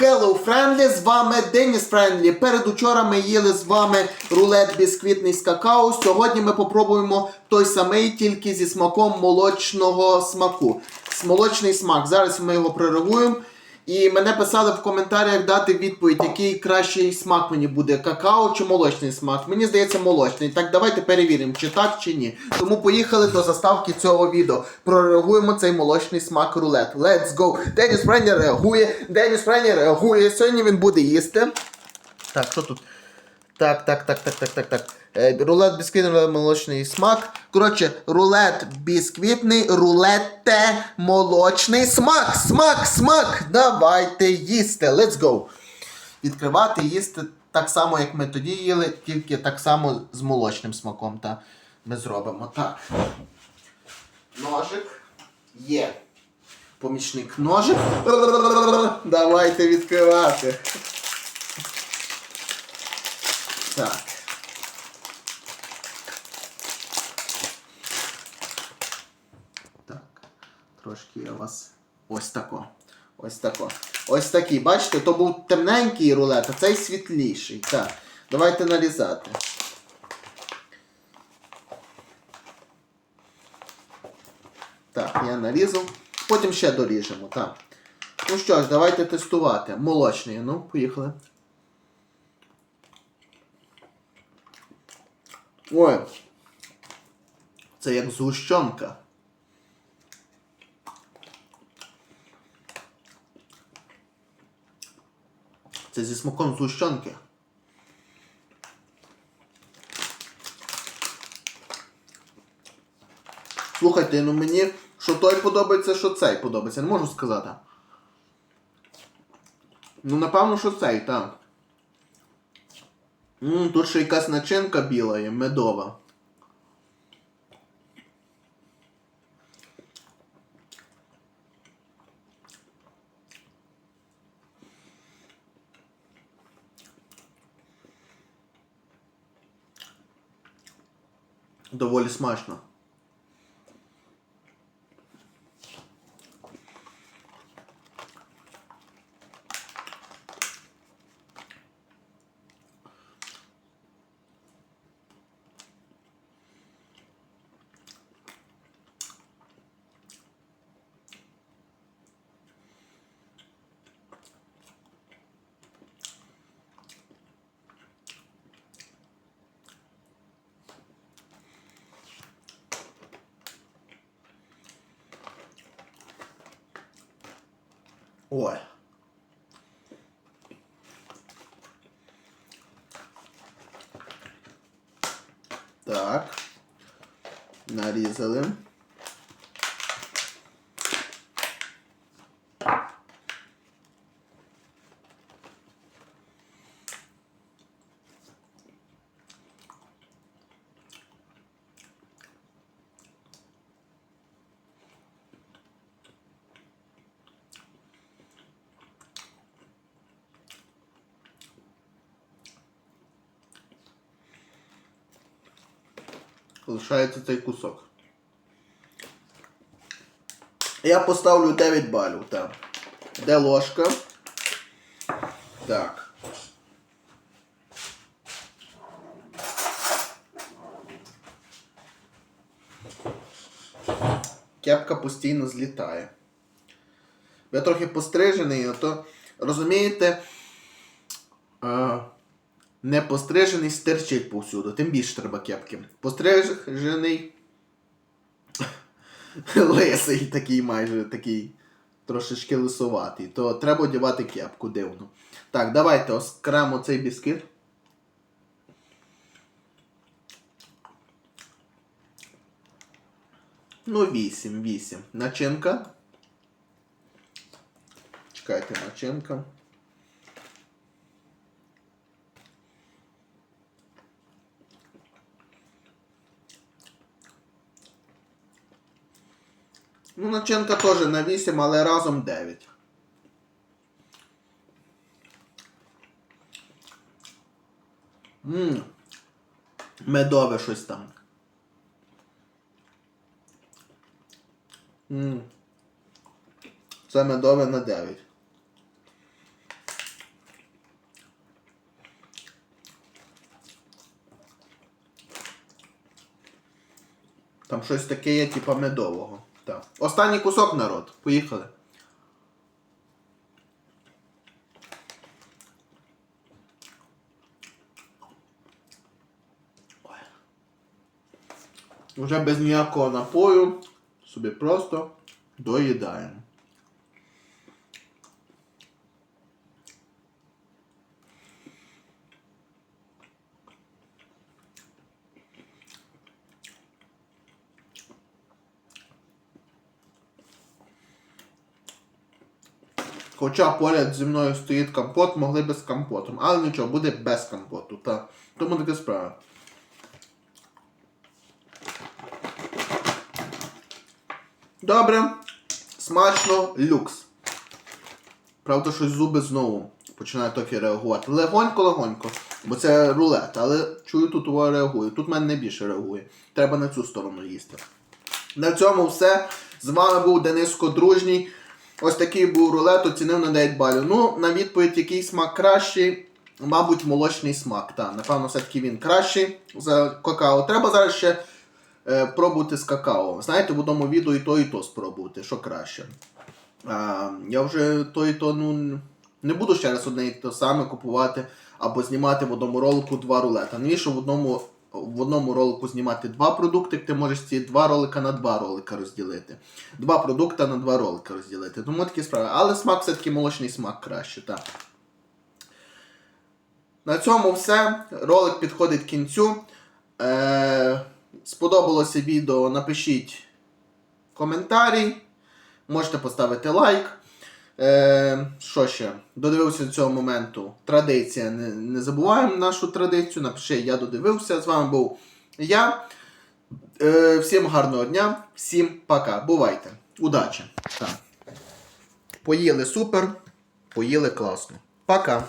Hello Friendly, з вами Деніс Френдлі. Перед учора ми їли з вами рулет бісквітний з какао. Сьогодні ми попробуємо той самий, тільки зі смаком молочного смаку. Молочний смак. Зараз ми його прореагуємо. І мене писали в коментарях дати відповідь, який кращий смак мені буде, какао чи молочний смак. Мені здається, молочний. Так давайте перевіримо, чи так, чи ні. Тому поїхали до заставки цього відео. Прореагуємо цей молочний смак рулет. Let's go! Деніс Френі реагує, Деніс Френі реагує. Сьогодні він буде їсти. Так, що тут? Так, так, так, так, так, так, так. Е, рулет бісквітний, молочний смак. Коротше, рулет бісквітний, рулете молочний смак. Смак, смак. Давайте їсти. Let's go. Відкривати, їсти так само, як ми тоді їли, тільки так само з молочним смаком. Та ми зробимо. Так. Ножик є. Помічник ножик. Давайте відкривати. Так. Так. Трошки я вас. Ось тако. Ось тако. Ось такий. Бачите, то був темненький рулет, а цей світліший. Так. Давайте нарізати. Так, я нарізав. Потім ще доріжемо. Так. Ну що ж, давайте тестувати. Молочний. Ну, поїхали. Ой. Це як згущенка. Це зі смаком згущенки. Слухайте, ну мені що той подобається, що цей подобається. Не можу сказати. Ну, напевно, що цей, так. Ммм, тут ще якась начинка біла є, медова. Доволі смачно. Ой. Так. Нарізали. Лишається цей кусок. Я поставлю 9 балів, так. Де ложка? Так. Кепка постійно злітає. Я трохи пострижений, а то розумієте, е, не пострижений стирчить повсюду, тим більше треба кепки. Пострижений лисий такий майже такий трошечки лисуватий, то треба одягати кепку дивно. Так, давайте окремо цей бісквіт. Ну, 8, 8. Начинка. Чекайте, начинка. Ну, начинка теж на 8, але разом 9. Ммм. Медове щось там. Ммм. Це медове на 9. Там щось таке є, типа медового. Останній кусок народ. Поїхали. Вже без ніякого напою. Собі просто доїдаємо. Хоча поряд зі мною стоїть компот, могли би з компотом. Але нічого, буде без компоту. Та. Тому таке справа. Добре. Смачно, люкс. Правда, щось зуби знову починають трохи реагувати. Легонько-легонько. Бо це рулет, але чую, тут його реагує. Тут в мене не більше реагує. Треба на цю сторону їсти. На цьому все. З вами був Дениско Дружній. Ось такий був рулет, оцінив на 9 балів. Ну, на відповідь, який смак кращий, мабуть, молочний смак. Так, напевно, все-таки він кращий за какао. Треба зараз ще е, пробувати з какао. Знаєте, в одному відео і то, і то спробувати, що краще. А, я вже то і то, ну, не буду ще раз одне і те саме купувати або знімати в одному ролику два рулета. Навіщо в одному, в одному ролику знімати два продукти, ти можеш ці два ролика на два ролика розділити. Два продукти на два ролика розділити. Тому такі справи. Але смак все-таки молочний смак краще, так. На цьому все. Ролик підходить к кінцю. Е, сподобалося відео, напишіть коментарі. Можете поставити лайк. Е, що ще? Додивився до цього моменту. Традиція. Не, не забуваємо нашу традицію. Напиши, я додивився. З вами був я. Е, всім гарного дня, всім пока. Бувайте. Удачі. Так. Поїли супер, поїли класно. Пока.